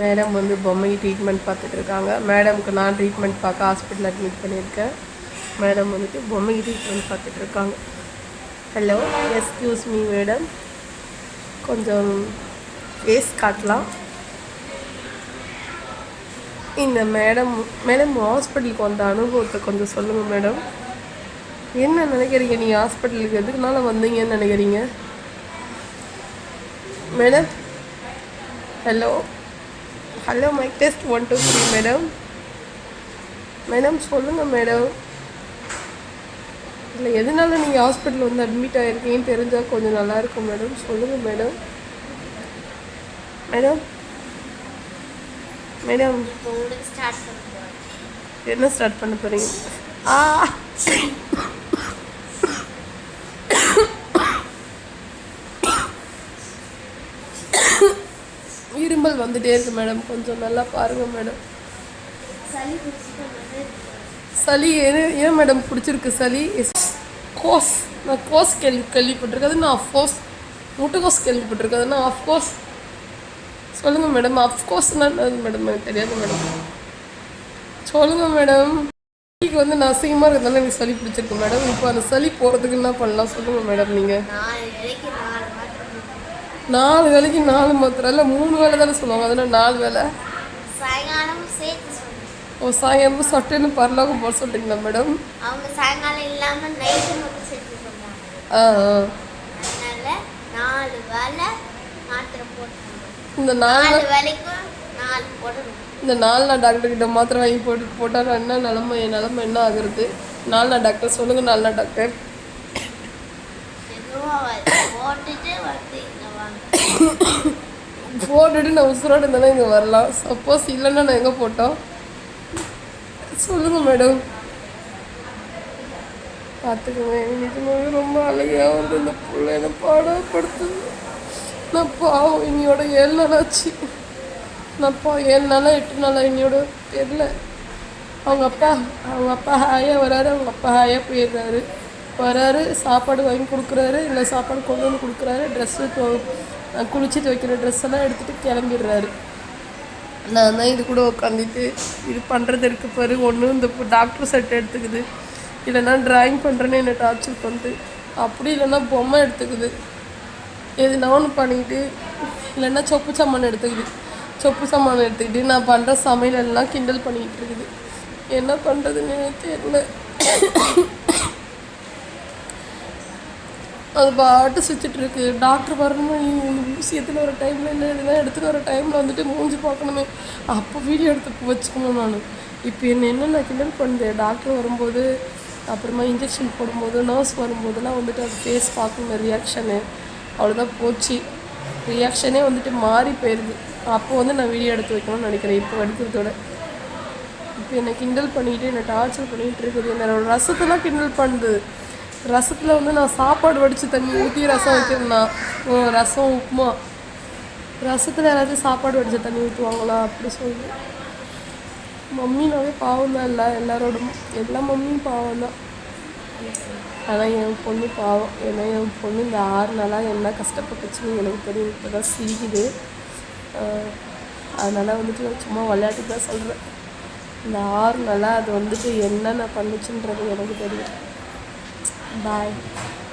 Madam வந்து பொம்மைக்கு treatment பார்த்துட்டு இருக்காங்க மேடமுக்கு நான் ட்ரீட்மெண்ட் பார்க்க ஹாஸ்பிட்டல் அட்மிட் பண்ணியிருக்கேன். மேடம் வந்துட்டு பொம்மைக்கு ட்ரீட்மெண்ட் பார்த்துட்டு இருக்காங்க ஹலோ எஸ்கியூஸ் மீ மேடம். கொஞ்சம் ஃபேஸ் காட்டலாம். இந்த மேடம் மேடம் ஹாஸ்பிட்டலுக்கு வந்த அனுபவத்தை கொஞ்சம் சொல்லுங்கள் மேடம். என்ன நினைக்கிறீங்க நீங்கள் ஹாஸ்பிட்டலுக்கு எதுக்குனால வந்தீங்கன்னு நினைக்கிறீங்க? Madam? Hello hello mike test one two three madam madam சொல்லுங்கள் மேடம் இல்லை எதனால நீங்கள் ஹாஸ்பிட்டல் வந்து அட்மிட் ஆகிருக்கீங்கன்னு தெரிஞ்சால் கொஞ்சம் நல்லா இருக்கும் மேடம் சொல்லுங்கள் மேடம் மேடம் மேடம் என்ன ஸ்டார்ட் பண்ண போகிறீங்க ஆ. இருமல் வந்துட்டே இருக்கு மேடம். கொஞ்சம் நல்லா பாருங்க மேடம். சளி ஏன் மேடம் பிடிச்சிருக்கு சளி? கோஸ். நான் கோஸ் கேள்வி கேள்விப்பட்டிருக்கேன். நான் அஃப்கோர்ஸ் முட்டைக்கோஸ் கேள்விப்பட்டிருக்கேன். அது நான் அஃப்கோர்ஸ் சொல்லுங்கள் மேடம். அஃப்கோர்ஸ்னா என்னது மேடம்? எனக்கு தெரியாது மேடம். சொல்லுங்கள் மேடம். சளிக்கு வந்து நான் அசிங்கமாக இருக்கிறதால எனக்கு சளி பிடிச்சிருக்கு மேடம். இப்போ அந்த சளி போகிறதுக்கு என்ன பண்ணலாம் சொல்லுங்கள் மேடம் நீங்கள் நாலு வேலைக்கு நாலு மாத்திரை நாலு வேலைக்கு நாலு மாத்திரை. இல்லை மூணு வேலை தானே சொல்லுவாங்க. அதனால் நாலு வேலை. ஓ சாயங்காலம் சட்டுன்னு பரலோகம் போட சொல்கிறீங்களா மேடம் அவங்க சாயங்காலம் இல்லாமல் நைட்டு மட்டும் சேர்த்து சொன்னாங்க ஆ அதனால நாலு வேலை மாத்திரை போட்டுருந்தோம் இந்த நாலு வேலைக்கும் நாலு போடணும். இந்த நாலு நாள் டாக்டர் கிட்ட மாத்திரை வாங்கி போட்டு போட்டால் என்ன நிலமை என் நிலமை என்ன ஆகுறது? நாலு நாள் டாக்டர் சொல்லுங்கள் நாலு நாள் டாக்டர். போட்டுட்டு வந்து போட்டுட்டு நான் உசுரோடு இருந்தாலும் இங்கே வரலாம். சப்போஸ் இல்லைன்னா நான் எங்கே போட்டோம்? சொல்லுங்கள் மேடம் பார்த்துக்கோங்க. நிஜமாவே ரொம்ப அழகாக வந்து இந்த பிள்ளை என்னை பாடப்படுத்துது நான் பாவம் இனியோட ஏழு நாள் ஆச்சு. நான் பா ஏழு நாளா எட்டு நாளா இனியோட தெரில அவங்க அப்பா அவங்க அப்பா ஹாயாக வராரு. அவங்க அப்பா ஹாயாக போயிடுறாரு. வராரு சாப்பாடு வாங்கி கொடுக்குறாரு இல்லை சாப்பாடு கொண்டு வந்து கொடுக்குறாரு ட்ரெஸ்ஸு குளிச்சுட்டு வைக்கிற ட்ரெஸ் எல்லாம் எடுத்துகிட்டு கிளம்பிடுறாரு. நான் தான் இது கூட உட்காந்துட்டு இது பண்ணுறது இருக்கு பாரு ஒன்று இந்த டாக்டர் செட் எடுத்துக்குது. இல்லைன்னா ட்ராயிங் பண்ணுறேன்னு என்னை டார்ச்சர் பண்ணுது அப்படி இல்லைன்னா பொம்மை எடுத்துக்குது. எதுனா ஒன்று பண்ணிக்கிட்டு இல்லைன்னா சொப்பு சாமான் எடுத்துக்குது. சொப்பு சாமான் எடுத்துக்கிட்டு நான் பண்ணுற சமையல் எல்லாம் கிண்டல் பண்ணிக்கிட்டு இருக்குது. என்ன பண்ணுறதுன்னு எனக்கு தெரியல. அது பாட்டு சுற்றிட்டு இருக்கு. டாக்டர் வரணுமே ஊசி எத்தனை வர டைமில் என்ன? இதெல்லாம் எடுத்துகிட்டு வர டைமில் வந்துட்டு மூஞ்சி பார்க்கணுமே. அப்போ வீடியோ எடுத்து வச்சுக்கணும் நான். இப்போ என்ன என்ன நான் கிண்டல் பண்ணுறேன் டாக்டர் வரும்போது அப்புறமா இன்ஜெக்ஷன் போடும்போது நர்ஸ் வரும்போதெல்லாம் வந்துட்டு அது ஃபேஸ் பார்க்கணும் ரியாக்ஷனு அவ்வளோதான் போச்சு. ரியாக்ஷனே வந்துட்டு மாறி போயிடுது அப்போ வந்து நான் வீடியோ எடுத்து வைக்கணும்னு நினைக்கிறேன் இப்போ எடுக்கிறதோட. இப்போ என்னை கிண்டல் பண்ணிக்கிட்டு என்னை டார்ச்சர் பண்ணிகிட்டு இருக்குது. என்னோட ரசத்தெல்லாம் கிண்டல் பண்ணுது. ரசத்தில் வந்து நான் சாப்பாடு வடித்து தண்ணி ஊற்றி ரசம் வைக்கிறேன்னா ரசம் உப்புமா. ரசத்தில் யாராச்சும் சாப்பாடு வடித்த தண்ணி ஊற்றுவாங்களா அப்படி சொல்லி. மம்மினாவே பாவம் தான் இல்லை எல்லாரோட எல்லா மம்மியும் பாவம் தான். ஆனால் என் பொண்ணு பாவம். ஏன்னா என் பொண்ணு இந்த ஆறு நாளாக என்ன கஷ்டப்பட்டுச்சுன்னு எனக்கு தெரியும். இப்போ தான் சிரிக்குது அதனால் வந்துட்டு நான் சும்மா விளையாட்டுக்கு தான் சொல்கிறேன் இந்த ஆறு நாளாக அது வந்துட்டு என்னென்ன பண்ணுச்சுன்றது எனக்கு தெரியும். 拜。